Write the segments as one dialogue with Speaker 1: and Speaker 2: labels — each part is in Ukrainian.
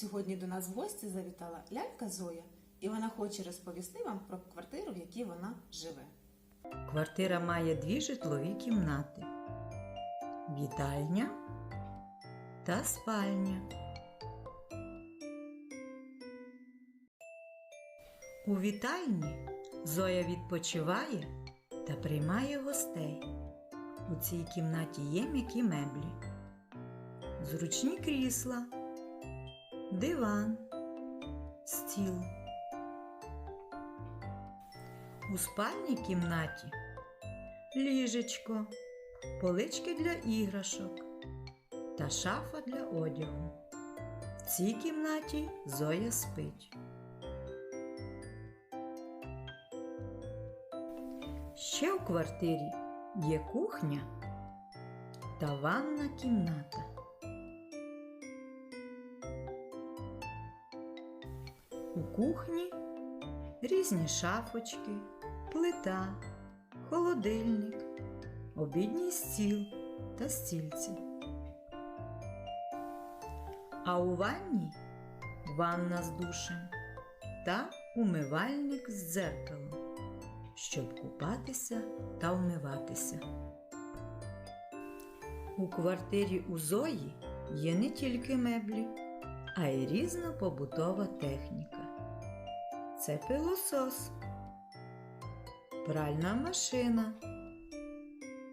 Speaker 1: Сьогодні до нас в гості завітала лялька Зоя, і вона хоче розповісти вам про квартиру, в якій вона живе.
Speaker 2: Квартира має дві житлові кімнати: вітальня та спальня. У вітальні Зоя відпочиває та приймає гостей. У цій кімнаті є м'які меблі, зручні крісла, диван, стіл. У спальній кімнаті ліжечко, полички для іграшок та шафа для одягу. В цій кімнаті Зоя спить. Ще у квартирі є кухня та ванна кімната. Кухні різні шафочки, плита, холодильник, обідній стіл та стільці. А у ванні ванна з душем та умивальник з дзеркалом, щоб купатися та вмиватися. У квартирі у Зої є не тільки меблі, а й різна побутова техніка. Це пилосос, пральна машина,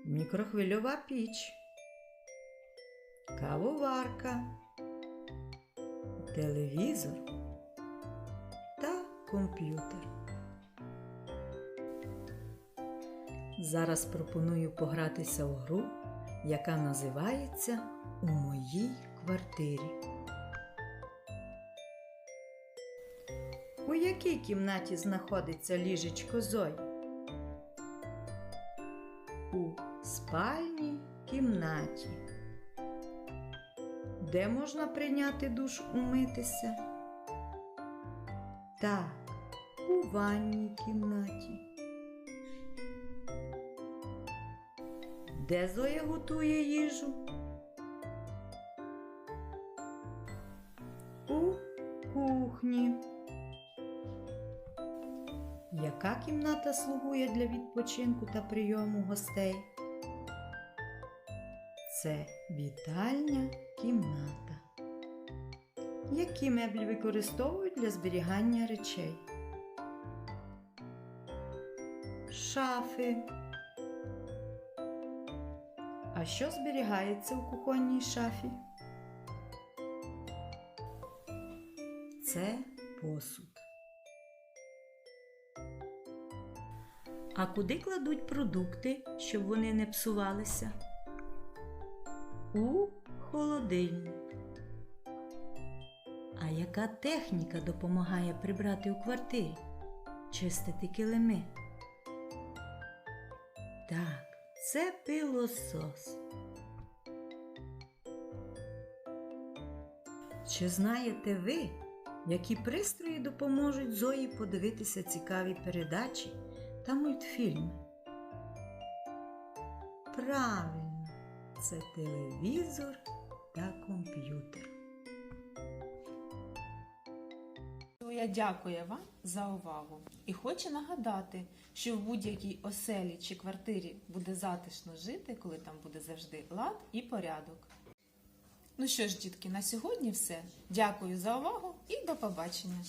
Speaker 2: мікрохвильова піч, кавоварка, телевізор та комп'ютер. Зараз пропоную погратися в гру, яка називається У моїй квартирі. У якій кімнаті знаходиться ліжечко Зої? У спальній кімнаті. Де можна прийняти душ умитися? Так, у ванній кімнаті. Де Зоя готує їжу? У кухні. Яка кімната слугує для відпочинку та прийому гостей? Це вітальня кімната. Які меблі використовують для зберігання речей? Шафи. А що зберігається у кухонній шафі? Це посуд. А куди кладуть продукти, щоб вони не псувалися? У холодильник. А яка техніка допомагає прибрати у квартирі? Чистити килими? Так, це пилосос. Чи знаєте ви, які пристрої допоможуть Зої подивитися цікаві передачі та мультфільми? Правильно, це телевізор та комп'ютер.
Speaker 1: Зоя дякує вам за увагу і хоче нагадати, що в будь-якій оселі чи квартирі буде затишно жити, коли там буде завжди лад і порядок. Ну що ж, дітки, на сьогодні все. Дякую за увагу і до побачення!